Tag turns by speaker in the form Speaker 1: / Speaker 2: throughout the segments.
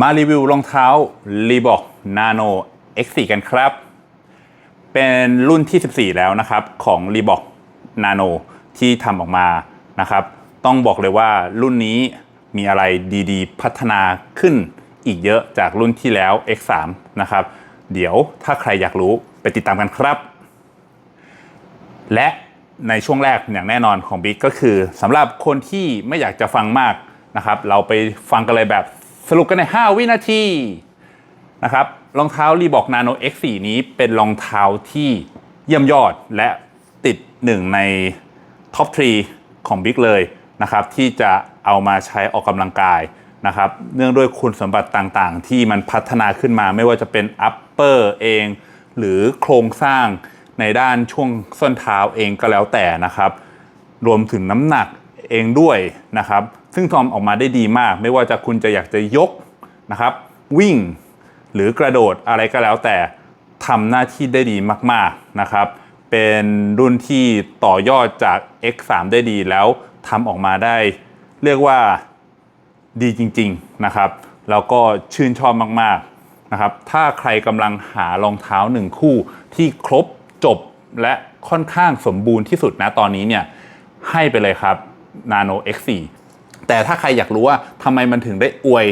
Speaker 1: มารีวิวรองเท้า Reebok Nano X4 กันครับ เป็นรุ่นที่ 14 แล้วนะครับของ Reebok Nano ที่ทำออกมานะครับ ต้องบอกเลยว่ารุ่นนี้มีอะไรดีๆ พัฒนาขึ้นอีกเยอะจากรุ่นที่แล้ว X3 นะครับ เดี๋ยวถ้าใครอยากรู้ไปติดตามกันครับ และในช่วงแรกอย่างแน่นอนของบิ๊กก็คือสำหรับคนที่ไม่อยากจะฟังมากนะครับ เราไปฟังกันเลยแบบ สรุปกันใน 5 วินาทีนะครับรองเท้า Reebok Nano X4 นี้เป็นรองเท้าที่เยี่ยมยอดและติดหนึ่งในท็อป3ของบิ๊กเลยนะครับที่จะเอามาใช้ออกกำลังกายนะครับเนื่องด้วยคุณสมบัติต่างๆ ที่มันพัฒนาขึ้นมาไม่ว่าจะเป็น upper เอง หรือโครงสร้างในด้านช่วงส้นเท้าเองก็แล้วแต่นะครับ รวมถึงน้ำหนักเองด้วยนะครับ ซึ่งทอมออกมาได้ดีมาก ไม่ว่าจะคุณจะอยากจะยกนะครับ วิ่งหรือกระโดดอะไรก็แล้วแต่ทำหน้าที่ได้ดีมากๆนะครับ เป็นรุ่นที่ต่อยอดจาก X3 ได้ดีแล้วทำออกมาได้ เรียกว่าดีจริงๆนะครับ แล้วก็ชื่นชอบมากๆนะครับ ถ้าใครกำลังหารองเท้าหนึ่งคู่ที่ครบจบและค่อนข้างสมบูรณ์ที่สุดนะตอนนี้เนี่ยให้ไปเลยครับ Nano X4 แต่ถ้าใครอยากรู้ว่าทำไมมันถึงได้อวย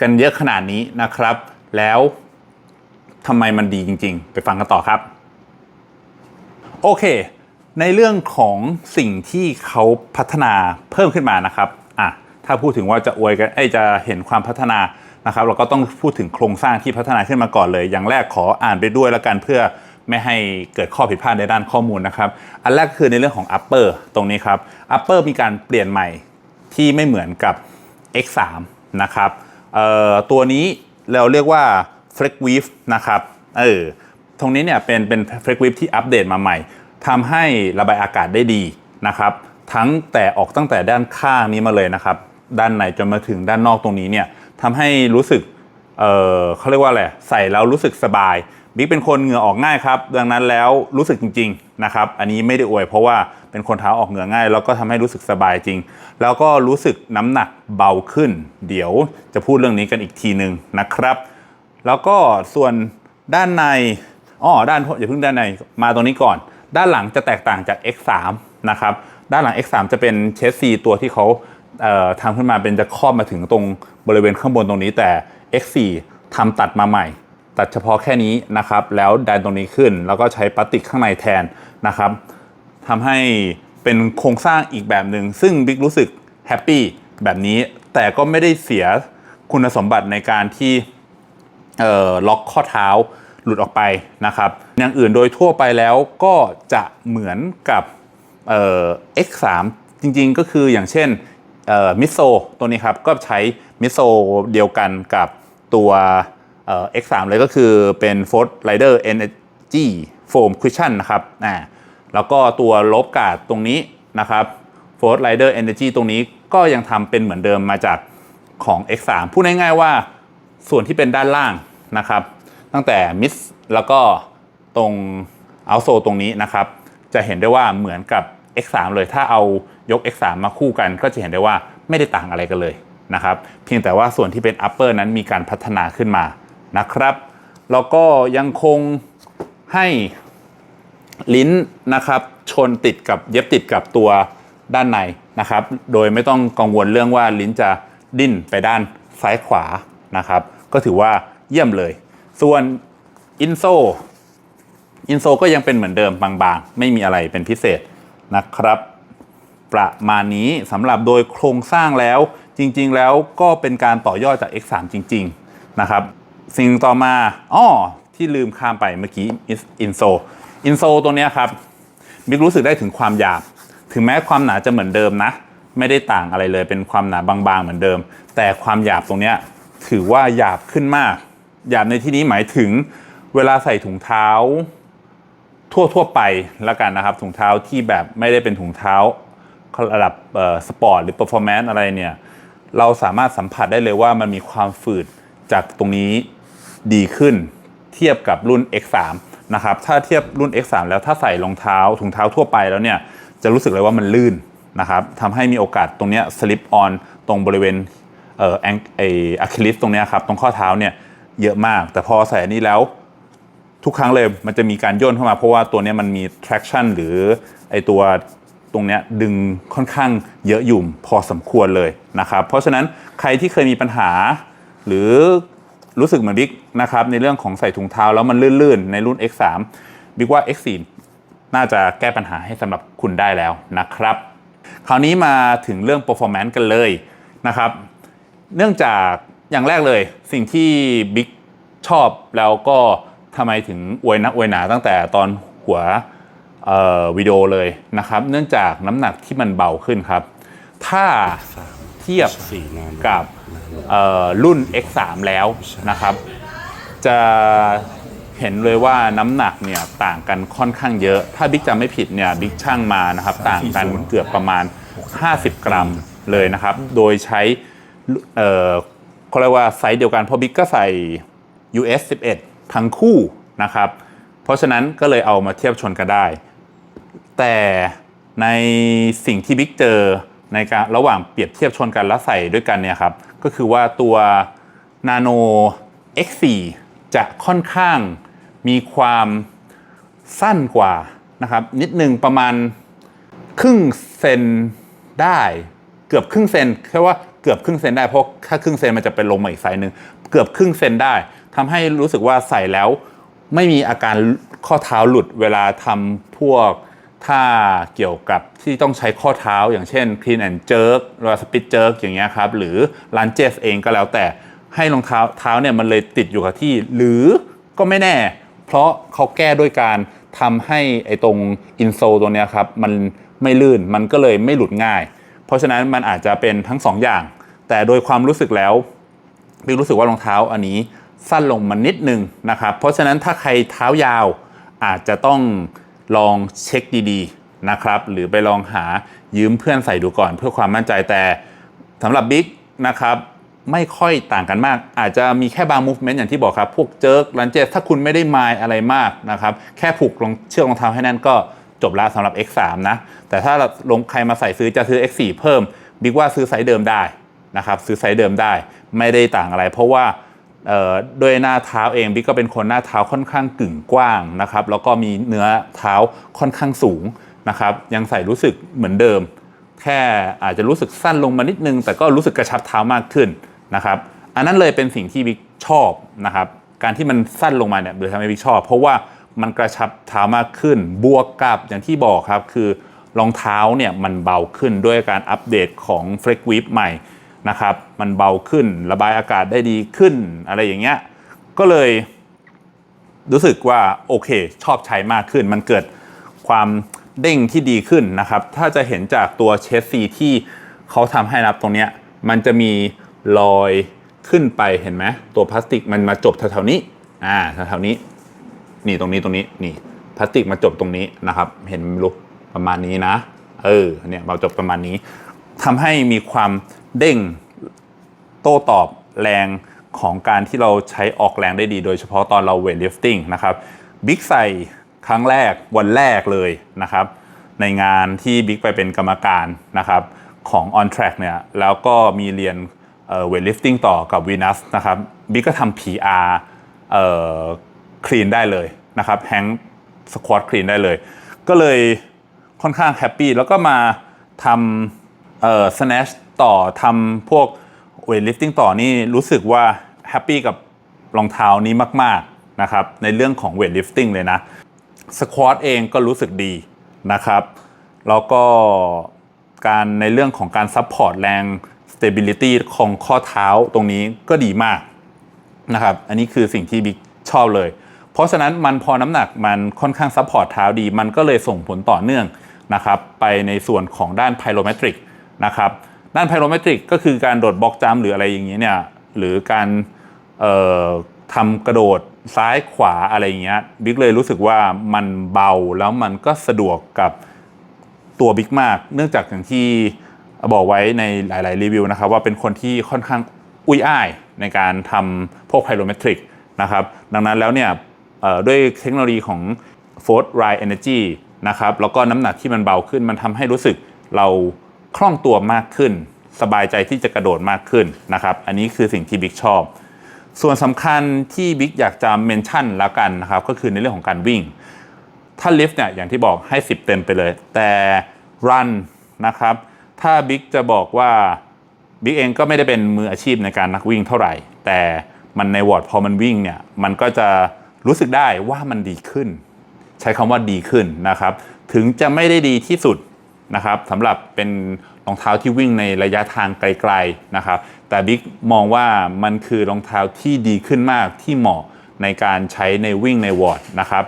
Speaker 1: กันเยอะขนาดนี้นะครับ แล้วทำไมมันดีจริง ๆ ไปฟังกันต่อครับ โอเค ในเรื่องของสิ่งที่เขาพัฒนาเพิ่มขึ้นมานะครับอะถ้าพูดถึงว่าจะอวยกันไอจะเห็นความพัฒนานะครับ เราก็ต้องพูดถึงโครงสร้างที่พัฒนาขึ้นมาก่อนเลย อย่างแรกขออ่านไปด้วยแล้วกันเพื่อไม่ให้เกิดข้อผิดพลาดในด้านข้อมูลนะครับ อันแรกคือในเรื่องของ upper ตรงนี้ครับ upper มีการเปลี่ยนใหม่ ที่ไม่เหมือนกับ X3 นะครับตัวนี้เราเรียกว่า Flex Weave นะครับเออตรงนี้เนี่ยเป็นเป็น Flex Weave ที่อัปเดตมาใหม่ทำให้ระบายอากาศได้ดีนะครับ ทั้งแต่ออกตั้งแต่ด้านข้างนี้มาเลยนะครับ ด้านในจนมาถึงด้านนอกตรงนี้เนี่ยทำให้รู้สึกเออเขาเรียกว่าอะไรใส่แล้วรู้สึกสบายบิ๊กเป็นคนเหงื่อออกง่ายครับ ดังนั้นแล้วรู้สึกจริง ๆ นะครับ อันนี้ไม่ได้อวยเพราะว่า เป็นคนเท้าออกเหงื่อง่าย แล้วก็ทำให้รู้สึกสบายจริง แล้วก็รู้สึกน้ำหนักเบาขึ้น เดี๋ยวจะพูดเรื่องนี้กันอีกทีหนึ่งนะครับ แล้วก็ส่วนด้านในอ๋อด้านอย่าเพิ่งด้านในมาตรงนี้ก่อน ด้านหลังจะแตกต่างจาก X3 นะครับด้านหลัง X3 จะเป็นเชสซีตัวที่เขาเทำขึ้นมาเป็นจะครอบมาถึงตรงบริเวณข้างบนตรงนี้แต่ X4 ทำตัดมาใหม่ ตัดเฉพาะแค่นี้นะครับ แล้วดันตรงนี้ขึ้น แล้วก็ใช้พลาสติกข้างในแทนนะครับ ทำให้เป็นโครงสร้างอีกแบบหนึ่งซึ่งบิ๊กรู้สึกแฮปปี้แบบนี้ แต่ก็ไม่ได้เสียคุณสมบัติในการที่ล็อกข้อเท้าหลุดออกไปนะครับ อย่างอื่นโดยทั่วไปแล้วก็จะเหมือนกับเอ่อ X3 จริงๆก็คืออย่างเช่นมิโซตัวนี้ครับก็ใช้มิโซเดียวกันกับตัว X3 เลยก็คือเป็น Ford Rider Energy Foam Cushion นะครับอ่า แล้วก็ตัวลบกาดตรงนี้นะครับ Ford Rider Energy ตรงนี้ก็ยังทำเป็นเหมือนเดิมมาจากของ X3 พูดง่ายๆว่าส่วนที่เป็นด้านล่างนะครับ ตั้งแต่มิสแล้วก็ตรงเอาโซตรงนี้นะครับ จะเห็นได้ว่าเหมือนกับ X3 เลยถ้าเอายก X3 มาคู่กัน ก็จะเห็นได้ว่าไม่ได้ต่างอะไรกันเลยนะครับเพียงแต่ว่าส่วนที่เป็น upper นั้นมีการพัฒนาขึ้นมานะครับแล้วก็ยังคงให้ ลิ้นนะครับชนติดกับเย็บติดกับตัวด้านในนะครับ โดยไม่ต้องกังวลเรื่องว่าลิ้นจะดิ้นไปด้านซ้ายขวานะครับ ก็ถือว่าเยี่ยมเลย ส่วนอินโซอินโซก็ยังเป็นเหมือนเดิมบางๆ ไม่มีอะไรเป็นพิเศษนะครับ ประมาณนี้สำหรับโดยโครงสร้างแล้วจริงๆแล้วก็เป็นการต่อยอดจาก X3 จริง ๆ นะครับ สิ่งต่อมาอ้อที่ลืมข้ามไปเมื่อกี้อินโซ อินโซตัวเนี้ยครับบิ๊กรู้สึกได้ถึงความหยาบ ถึงแม้ความหนาจะเหมือนเดิมนะ ไม่ได้ต่างอะไรเลยเป็นความหนาบางๆเหมือนเดิม แต่ความหยาบตรงเนี้ยถือว่าหยาบขึ้นมาก หยาบในที่นี้หมายถึงเวลาใส่ถุงเท้า ทั่วทั่วๆไปแล้วกันนะครับ ถุงเท้าที่แบบไม่ได้เป็นถุงเท้าระดับสปอร์ตหรือเปอร์ฟอร์แมนซ์อะไรเนี่ยเราสามารถสัมผัสได้เลยว่ามันมีความฝืดจากตรงนี้ดีขึ้น เทียบกับรุ่น X3 นะครับถ้าเทียบรุ่น X3 แล้วถ้าใส่รองเท้าถุงเท้าทั่วไปแล้วเนี่ยจะรู้สึกเลยว่ามันลื่นนะครับทำให้มีโอกาสตรงเนี้ยสลิปออนตรงบริเวณเอ่อแองไออะคิลิสตรงเนี้ยครับตรงข้อเท้าเนี่ยเยอะมาก แต่พอใส่อันนี้แล้วทุกครั้งเลยมันจะมีการย่นเข้ามาเพราะว่าตัวเนี้ยมันมี traction หรือไอตัวตรงเนี้ยดึงค่อนข้างเยอะอยู่พอสมควรเลยนะครับ เพราะฉะนั้นใครที่เคยมีปัญหา หรือ รู้สึกเหมือนบิ๊กนะครับในเรื่องของใส่ถุงเท้าแล้วมันลื่นๆ ในรุ่น X3 บิ๊กว่า X4 น่าจะแก้ปัญหาให้สำหรับคุณได้แล้วนะครับ คราวนี้มาถึงเรื่อง performance กันเลยนะครับ เนื่องจากอย่างแรกเลยสิ่งที่บิ๊กชอบแล้วก็ทำไมถึงอวยนักอวยหนาตั้งแต่ตอนหัวเอ่อวิดีโอเลยนะครับ เนื่องจากน้ำหนักที่มันเบาขึ้นครับ ถ้าเทียบ
Speaker 2: สี่นาน
Speaker 1: กับเอ่อ รุ่น X3 แล้วนะครับ จะเห็นเลยว่าน้ำหนักเนี่ยต่างกันค่อนข้างเยอะ ถ้าบิ๊กจำไม่ผิดเนี่ยบิ๊กช่างมานะครับ ต่างกันเกือบประมาณ 50 กรัมเลยนะครับ โดยใช้เอ่อเขาเรียกว่าไซส์เดียวกันเพราะบิ๊กก็ใส่ US 11 ทั้งคู่นะครับ เพราะฉะนั้นก็เลยเอามาเทียบชนกันได้ แต่ในสิ่งที่บิ๊กเจอ ในการระหว่างเปรียบเทียบชนกันแล้วใส่ด้วยกันเนี่ยครับก็คือว่าตัว Nano X4 จะค่อนข้างมีความสั้นกว่านะครับนิดนึงประมาณครึ่งเซนได้เกือบครึ่งเซนแค่ว่าเกือบครึ่งเซนได้เพราะถ้าครึ่งเซนมันจะเป็นลงมาอีกไซส์หนึ่งเกือบครึ่งเซนได้ทำให้รู้สึกว่าใส่แล้วไม่มีอาการข้อเท้าหลุดเวลาทำพวก ท่าเกี่ยวกับที่ต้องใช้ข้อเท้าอย่างเช่น clean and jerk หรือ split jerk อย่างเงี้ยครับ หรือ lunges เองก็แล้วแต่ให้รองเท้าเท้าเนี่ยมันเลยติดอยู่กับที่ หรือก็ไม่แน่ เพราะเขาแก้ด้วยการทำให้ไอ้ตรงอินโซตัวเนี้ยครับ มันไม่ลื่นมันก็เลยไม่หลุดง่าย เพราะฉะนั้นมันอาจจะเป็นทั้งสองอย่าง แต่โดยความรู้สึกแล้วบิ๊กรู้สึกว่ารองเท้าอันนี้สั้นลงมานิดนึงนะครับ เพราะฉะนั้นถ้าใครเท้ายาวอาจจะต้อง ลองเช็คดีๆนะครับ หรือไปลองหายืมเพื่อนใส่ดูก่อน เพื่อความมั่นใจแต่สำหรับบิ๊กนะครับไม่ค่อยต่างกันมาก อาจจะมีแค่บาง movement อย่างที่บอกครับ พวกเจิร์กลันเจสถ้าคุณไม่ได้มายอะไรมากนะครับ แค่ผูกรองเชือกรองเท้าให้แน่นก็จบแล้วสำหรับ X3 นะ แต่ถ้าลงใครมาใส่ซื้อจะซื้อ X4 เพิ่ม บิ๊กว่าซื้อไซส์เดิมได้นะครับ ซื้อไซส์เดิมได้ไม่ได้ต่างอะไร เพราะว่า เอ่อด้วยหน้าเท้าเองบิ๊กก็เป็นคนหน้าเท้าค่อนข้างกึ่งกว้างนะครับแล้วก็มีเนื้อเท้าค่อนข้างสูงนะครับยังใส่รู้สึกเหมือนเดิม แค่อาจจะรู้สึกสั้นลงมานิดนึง แต่ก็รู้สึกกระชับเท้ามากขึ้นนะครับอันนั้นเลยเป็นสิ่งที่บิ๊กชอบนะครับการที่มันสั้นลงมาเนี่ยเลยทำให้บิ๊กชอบ เพราะว่ามันกระชับเท้ามากขึ้น บวกกับอย่างที่บอกครับคือรองเท้าเนี่ยมันเบาขึ้นด้วยการอัปเดตของ f l e x w i p ใหม่ นะครับ มันเบาขึ้นระบายอากาศได้ดีขึ้นอะไรอย่างเงี้ยก็เลยรู้สึกว่าโอเค ชอบใช้มากขึ้น มันเกิดความเด้งที่ดีขึ้นนะครับ ถ้าจะเห็นจากตัวเชสซีที่เขาทำให้นะครับตรงเนี้ยมันจะมีรอยขึ้นไปเห็นไหมตัวพลาสติกมันมาจบแถวๆนี้อ่าแถวๆนี้ นี่ตรงนี้ตรงนี้นี่พลาสติกมาจบตรงนี้นะครับ เห็นไหมลูกประมาณนี้นะ เออเนี่ยมาจบประมาณนี้ทำให้มีความ เด้งโต้ตอบแรงของการที่เราใช้ออกแรงได้ดี โดยเฉพาะตอนเราเวทลิฟติ้งนะครับบิ๊กใส่ครั้งแรกวันแรกเลยนะครับ ในงานที่บิ๊กไปเป็นกรรมการนะครับของ On Track เนี่ยแล้วก็มีเรียนเวทลิฟติ้งต่อกับ Venus นะครับบิ๊กก็ทำ PR เอ่อคลีนได้เลยนะครับแฮงสควอตคลีนได้เลย ก็เลยค่อนข้างแฮปปี้แล้วก็มาทำเอ่อ snatch ต่อทำพวกเวทลิฟติ้งต่อนี่รู้สึกว่าแฮปปี้กับรองเท้านี้มากๆนะครับในเรื่องของเวทลิฟติ้งเลยนะสควอตเองก็รู้สึกดีนะครับ แล้วก็การในเรื่องของการซัพพอร์ตแรง stability ของข้อเท้าตรงนี้ก็ดีมากนะครับ อันนี้คือสิ่งที่บิ๊กชอบเลย เพราะฉะนั้นมันพอน้ำหนักมันค่อนข้างซัพพอร์ตเท้าดี มันก็เลยส่งผลต่อเนื่องนะครับ ไปในส่วนของด้านไพโ o เมตริกนะครับ ด้านไพโ o เมตริกก็คือการโดดบล็อกจัมหรืออะไรอย่างนี้ยเนี่ยหรือการทำกระโดดซ้ายขวาอะไรอย่างเงี้ยบิ๊กเลยรู้สึกว่ามันเบาแล้วมันก็สะดวกกับตัวบิ๊กมาก เนื่องจากอย่างที่บอกไว้ในหลาย ๆ รีวิวนะครับ ว่าเป็นคนที่ค่อนข้างอุ้ยอ้ายในการทำพวกไพโ o เมตริกนะครับ ดังนั้นแล้วเนี่ยด้วยเทคโนโลยีของ Force Ride Energy นะครับแล้วก็น้ำหนักที่มันเบาขึ้นมันทำให้รู้สึกเรา คล่องตัวมากขึ้น สบายใจที่จะกระโดดมากขึ้นนะครับ อันนี้คือสิ่งที่บิ๊กชอบ ส่วนสำคัญที่บิ๊กอยากจะเมนชั่นแล้วกันนะครับ ก็คือในเรื่องของการวิ่ง ถ้าลิฟต์เนี่ยอย่างที่บอกให้ 10 เต็มไปเลย แต่ run นะครับ ถ้าบิ๊กจะบอกว่าบิ๊กเองก็ไม่ได้เป็นมืออาชีพในการนักวิ่งเท่าไหร่ แต่มันในวอร์ดพอมันวิ่งเนี่ยมันก็จะรู้สึกได้ว่ามันดีขึ้น ใช้คำว่าดีขึ้นนะครับ ถึงจะไม่ได้ดีที่สุด นะครับสำหรับเป็นรองเท้าที่วิ่งในระยะทางไกลๆนะครับ แต่บิ๊กมองว่ามันคือรองเท้าที่ดีขึ้นมากที่เหมาะในการใช้ในวิ่งในวอร์ดนะครับ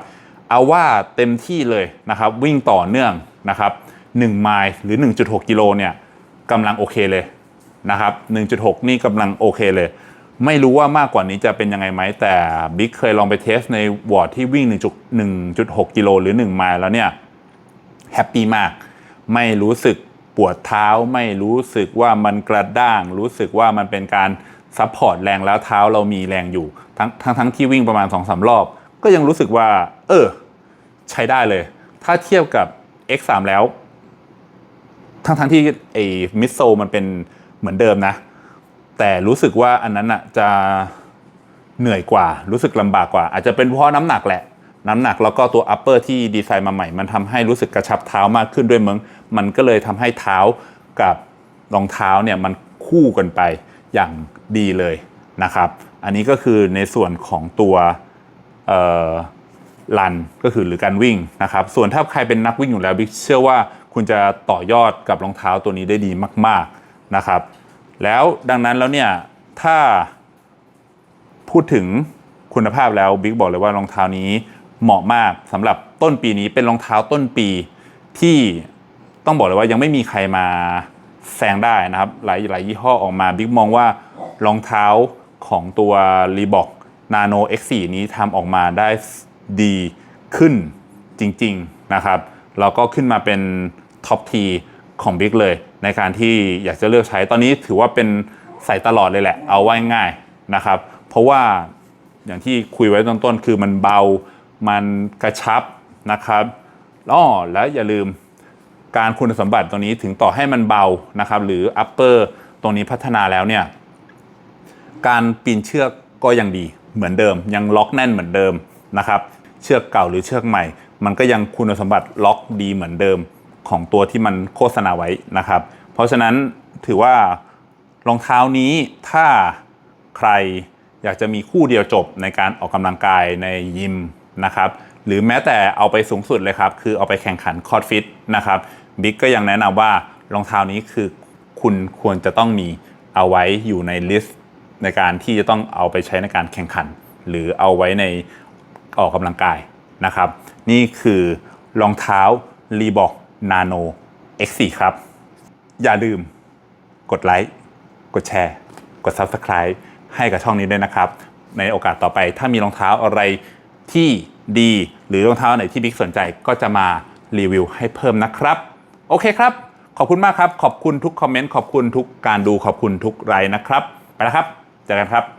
Speaker 1: เอาว่าเต็มที่เลยนะครับวิ่งต่อเนื่องนะครับ1ไมล์หรือ 1.6 กิโลเนี่ยกำลังโอเคเลยนะครับ 1.6 นี่กำลังโอเคเลย ไม่รู้ว่ามากกว่านี้จะเป็นยังไงไหมแต่บิ๊กเคยลองไปเทสในวอร์ดที่วิ่ง 1.6 กิโลหรือ 1 ไมล์แล้วเนี่ยแฮปปี้มาก ไม่รู้สึกปวดเท้าไม่รู้สึกว่ามันกระด้าง รู้สึกว่ามันเป็นการซัพพอร์ตแรงแล้วเท้าเรามีแรงอยู่ ทั้งทั้งทั้งที่วิ่งประมาณ2อสรอบ ก็ยังรู้สึกว่า เออ ใช้ได้เลย ถ้าเทียบกับ X3 แล้ว ทั้งทั้งที่ไอ้มิดโซมันเป็นเหมือนเดิมนะ แต่รู้สึกว่าอันนั้นอะจะเหนื่อยกว่า รู้สึกลำบากกว่า อาจจะเป็นเพราะน้ำหนักแหละ น้ำหนักแล้วก็ตัว upper ที่ดีไซน์มาใหม่ มันทำให้รู้สึกกระชับเท้ามากขึ้นด้วยมึงมันก็เลยทำให้เท้ากับรองเท้าเนี่ยมันคู่กันไปอย่างดีเลยนะครับ อันนี้ก็คือในส่วนของตัวเอ่อรันก็คือหรือการวิ่งนะครับ ส่วนถ้าใครเป็นนักวิ่งอยู่แล้วบิ๊กเชื่อว่าคุณจะต่อยอดกับรองเท้าตัวนี้ได้ดีมาก ๆนะครับ แล้วดังนั้นแล้วเนี่ยถ้าพูดถึงคุณภาพแล้วบิ๊กบอกเลยว่ารองเท้านี้ เหมาะมากสำหรับต้นปีนี้เป็นรองเท้าต้นปีที่ต้องบอกเลยว่ายังไม่มีใครมาแซงได้นะครับ หลายหลายยี่ห้อออกมาบิ๊กมองว่ารองเท้าของตัว Reebok Nano X4 นี้ทำออกมาได้ดีขึ้นจริง ๆนะครับแล้วก็ขึ้นมาเป็นท็อปทีของบิ๊กเลย ในการที่อยากจะเลือกใช้ตอนนี้ถือว่าเป็นใส่ตลอดเลยแหละ เอาไว้ง่ายนะครับ เพราะว่าอย่างที่คุยไว้ตอนต้นคือมันเบา มันกระชับนะครับอ้อแล้วอย่าลืมการคุณสมบัติตรงนี้ถึงต่อให้มันเบานะครับหรือ upper ตรงนี้พัฒนาแล้วเนี่ยการปีนเชือกก็ยังดีเหมือนเดิม ยังล็อกแน่นเหมือนเดิมนะครับเชือกเก่าหรือเชือกใหม่ มันก็ยังคุณสมบัติล็อกดีเหมือนเดิมของตัวที่มันโฆษณาไว้นะครับ เพราะฉะนั้นถือว่ารองเท้านี้ถ้าใครอยากจะมีคู่เดียวจบในการออกกำลังกายในยิม นะครับหรือแม้แต่เอาไปสูงสุดเลยครับ คือเอาไปแข่งขันคอร์ดฟิตนะครับบิ๊กก็ยังแนะนำว่ารองเท้านี้คือคุณควรจะต้องมีเอาไว้อยู่ในลิสต์ในการที่จะต้องเอาไปใช้ในการแข่งขัน หรือเอาไว้ในออกกำลังกายนะครับ นี่คือรองเท้า Reebok Nano X4 ครับ อย่าลืมกดไลค์กดแชร์ กด Subscribe ให้กับช่องนี้ด้วยนะครับ ในโอกาสต่อไปถ้ามีรองเท้าอะไร ที่ดี หรือรองเท้าไหนที่บิ๊กสนใจก็จะมารีวิวให้เพิ่มนะครับ โอเคครับ ขอบคุณมากครับ ขอบคุณทุกคอมเมนต์ ขอบคุณทุกการดู ขอบคุณทุกไลน์นะครับ ไปแล้วครับ เจอกันครับ